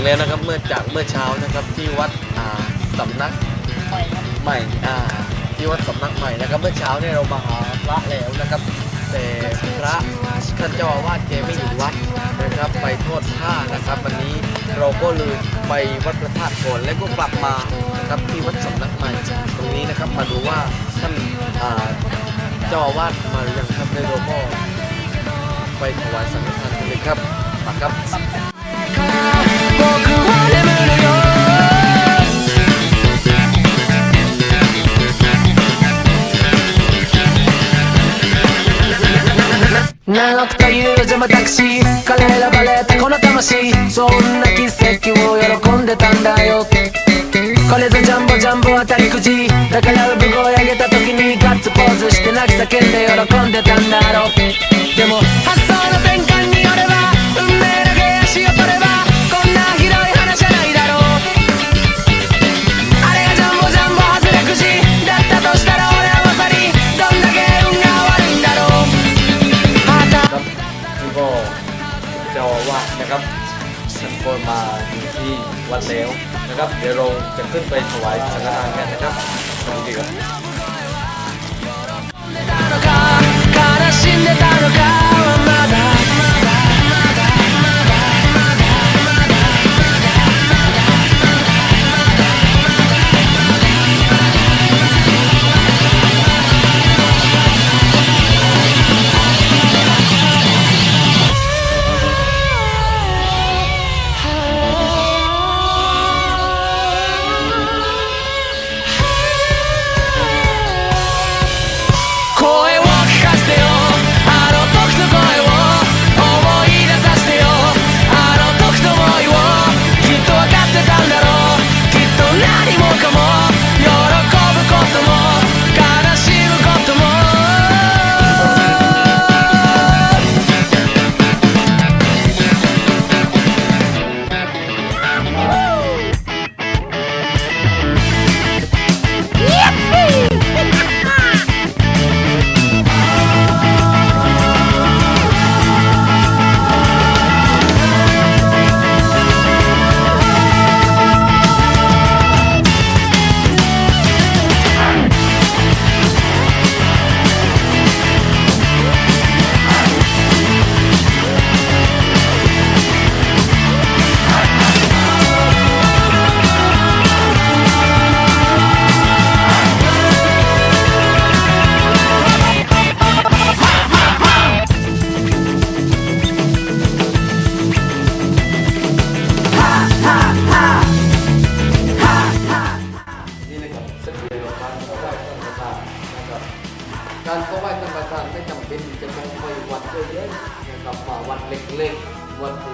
งแล้วนะครับเมื่อจากเมื่อเช้านะครับที่วัดอ่าสำนักใหม่อ่ที่วัดสำนักใหม่นะครับ เมื่อเช้าเนี่ยเรามาหาพระแล้วนะครับ แต่พระท่านเจ้าอาวาสแกไม่อยู่วัดนะครับ ไปโทษท่านะครับ วันนี้เราก็เลยไปวัดพระธาตุก่อนแล้วก็กลับมาครับที่วัดสำนักใหม่ตรงนี้นะครับมาดูว่าท่านเจ้าอาวาสมาหรือยังครับในโลโก้ไปถวายสังฆทานกันเลยครับมาครับ 長くという邪魔タクシー彼らバレたこの魂そんな奇跡を喜んでたんだよ。これぞジャンボジャンボ当たりくじ。だから産声上げた時にガッツポーズして泣き叫んで喜んでたんだろう。でも発想の นะครับท่านก็มาอยู่ที่วัดแล้วนะครับ เดี๋ยวเราจะขึ้นไปถวายสังฆทานกันนะครับสวัสดีครับ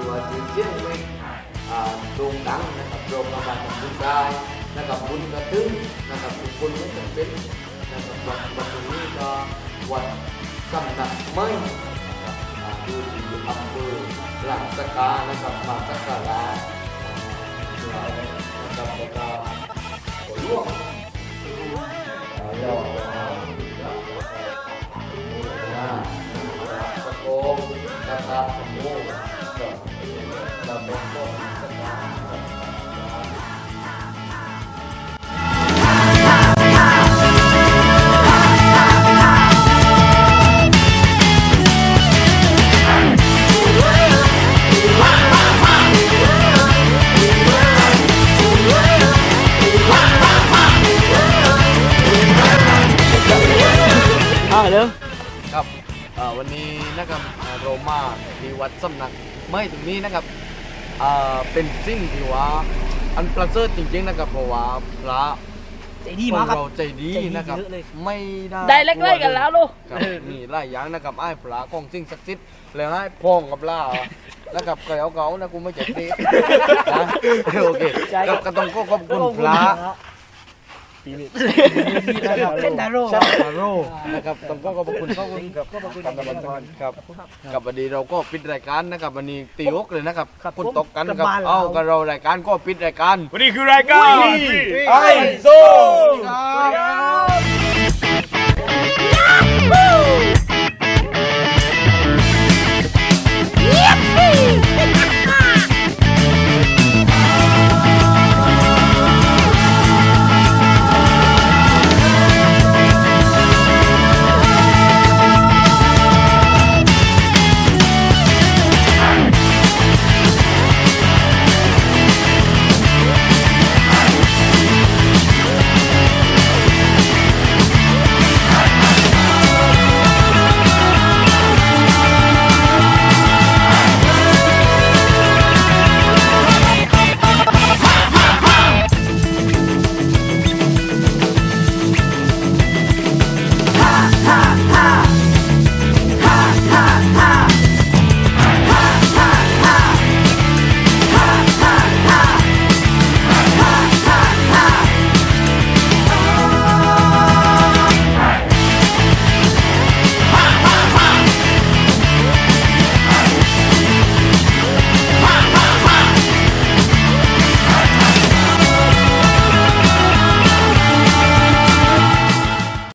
ที่ว่าชื่อเสียงไม่อ่าโด่งดังนะครับโรงพยาบาลบุญได้นะครับบุญกระตึ้งนะครับทุกคนไม่จำเป็นนะครับวัดวัดตรงนี้ก็วัดสำนักไม่นะครับอยู่ที่อำเภอหลังสกานะครับมาสักการะอ่านะครับแล้วก็หัวลวกแล้วก็สะโพกนะครับสะโครับเอ่อวันนี้นะครับเอ่อโรมาที่วัดสำนักไม่ตรงนี้นะครับเอ่อเป็นสิ่งที่ว่าอันประเสริฐจริงๆนะครับเพราะว่าพระใจดีมากครับเราใจดีนะครับใจดีเยอะเลยไม่ได้ได้เล็กๆกันแล้วลูกครับนี่หลายอย่างนะครับไอ้พระของสิ่งศักดิ์สิทธิ์แล้วให้พ้องกับล่านะครับเกเอาเกานะกูไม่เจ็บตีนะโอเคใช่คก็รับก็ต้องก็ขอบคุณพระ ปีนี้เล่นดาโร่ชาบาโร่นะครับต้องก็ขอบคุณขอบคุณกับการตะบันทอนครับกับวันนี้เราก็ปิดรายการนะครับวันนี้ตีวกเลยนะครับครับคนผมตกกันกลับครับบ้านแล้วเอ้ากับเรารายการก็ปิดรายการวันนี้คือรายการไอโซ